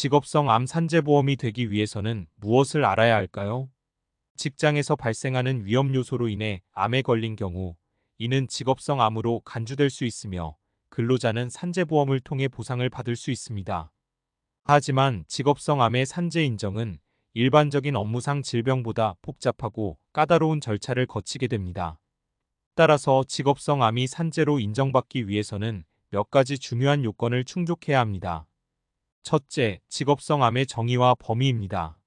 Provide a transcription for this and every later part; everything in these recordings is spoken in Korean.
직업성 암 산재보험이 되기 위해서는 무엇을 알아야 할까요? 직장에서 발생하는 위험 요소로 인해 암에 걸린 경우 이는 직업성 암으로 간주될 수 있으며 근로자는 산재보험을 통해 보상을 받을 수 있습니다. 하지만 직업성 암의 산재 인정은 일반적인 업무상 질병보다 복잡하고 까다로운 절차를 거치게 됩니다. 따라서 직업성 암이 산재로 인정받기 위해서는 몇 가지 중요한 요건을 충족해야 합니다. 첫째, 직업성 암의 정의와 범위입니다.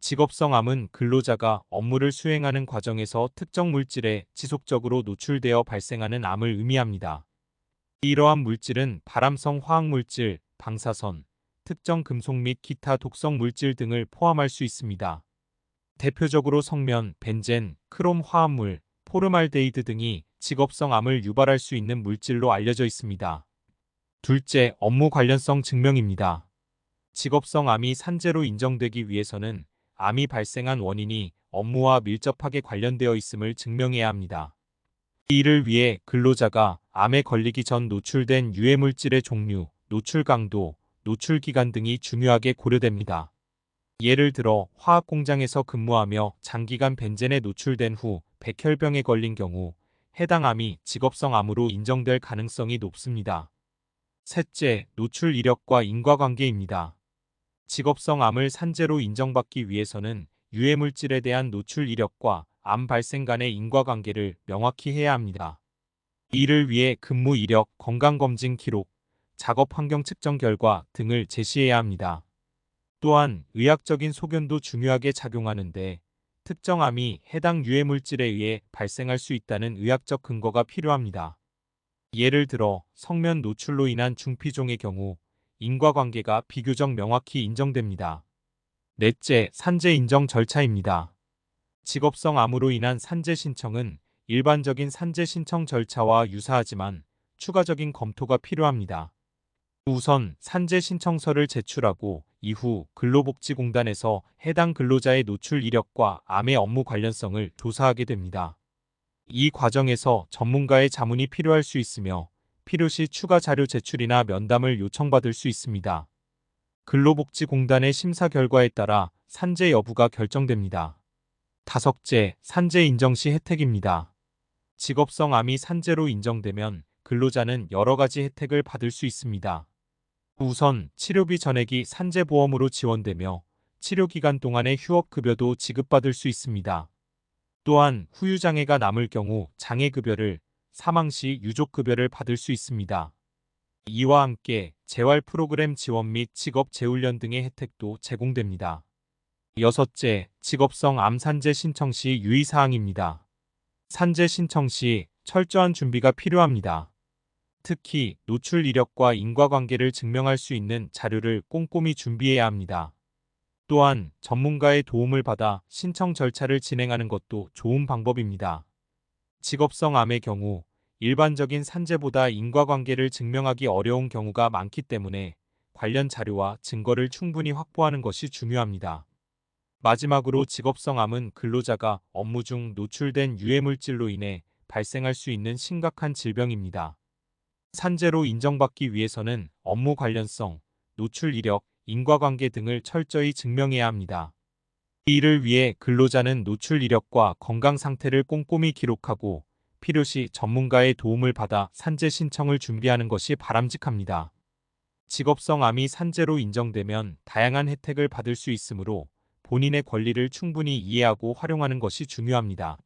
직업성 암은 근로자가 업무를 수행하는 과정에서 특정 물질에 지속적으로 노출되어 발생하는 암을 의미합니다. 이러한 물질은 발암성 화학물질, 방사선, 특정 금속 및 기타 독성 물질 등을 포함할 수 있습니다. 대표적으로 성면, 벤젠, 크롬 화합물, 포르말데이드 등이 직업성 암을 유발할 수 있는 물질로 알려져 있습니다. 둘째, 업무 관련성 증명입니다. 직업성 암이 산재로 인정되기 위해서는 암이 발생한 원인이 업무와 밀접하게 관련되어 있음을 증명해야 합니다. 이를 위해 근로자가 암에 걸리기 전 노출된 유해물질의 종류, 노출 강도, 노출 기간 등이 중요하게 고려됩니다. 예를 들어 화학 공장에서 근무하며 장기간 벤젠에 노출된 후 백혈병에 걸린 경우 해당 암이 직업성 암으로 인정될 가능성이 높습니다. 셋째, 노출 이력과 인과관계입니다. 직업성 암을 산재로 인정받기 위해서는 유해물질에 대한 노출 이력과 암 발생 간의 인과관계를 명확히 해야 합니다. 이를 위해 근무 이력, 건강검진 기록, 작업 환경 측정 결과 등을 제시해야 합니다. 또한 의학적인 소견도 중요하게 작용하는데 특정 암이 해당 유해물질에 의해 발생할 수 있다는 의학적 근거가 필요합니다. 예를 들어 성면 노출로 인한 중피종의 경우 인과관계가 비교적 명확히 인정됩니다. 넷째, 산재 인정 절차입니다. 직업성 암으로 인한 산재 신청은 일반적인 산재 신청 절차와 유사하지만 추가적인 검토가 필요합니다. 우선 산재 신청서를 제출하고 이후 근로복지공단에서 해당 근로자의 노출 이력과 암의 업무 관련성을 조사하게 됩니다. 이 과정에서 전문가의 자문이 필요할 수 있으며 필요시 추가 자료 제출이나 면담을 요청받을 수 있습니다. 근로복지공단의 심사 결과에 따라 산재 여부가 결정됩니다. 다섯째, 산재 인정 시 혜택입니다. 직업성 암이 산재로 인정되면 근로자는 여러 가지 혜택을 받을 수 있습니다. 우선 치료비 전액이 산재보험으로 지원되며 치료기간 동안의 휴업급여도 지급받을 수 있습니다. 또한 후유장애가 남을 경우 장애급여를 사망 시 유족급여를 받을 수 있습니다. 이와 함께 재활 프로그램 지원 및 직업 재훈련 등의 혜택도 제공됩니다. 여섯째, 직업성 암 산재 신청 시 유의사항입니다. 산재 신청 시 철저한 준비가 필요합니다. 특히 노출 이력과 인과관계를 증명할 수 있는 자료를 꼼꼼히 준비해야 합니다. 또한 전문가의 도움을 받아 신청 절차를 진행하는 것도 좋은 방법입니다. 직업성 암의 경우 일반적인 산재보다 인과관계를 증명하기 어려운 경우가 많기 때문에 관련 자료와 증거를 충분히 확보하는 것이 중요합니다. 마지막으로 직업성 암은 근로자가 업무 중 노출된 유해물질로 인해 발생할 수 있는 심각한 질병입니다. 산재로 인정받기 위해서는 업무 관련성, 노출 이력, 인과관계 등을 철저히 증명해야 합니다. 이를 위해 근로자는 노출 이력과 건강 상태를 꼼꼼히 기록하고 필요시 전문가의 도움을 받아 산재 신청을 준비하는 것이 바람직합니다. 직업성 암이 산재로 인정되면 다양한 혜택을 받을 수 있으므로 본인의 권리를 충분히 이해하고 활용하는 것이 중요합니다.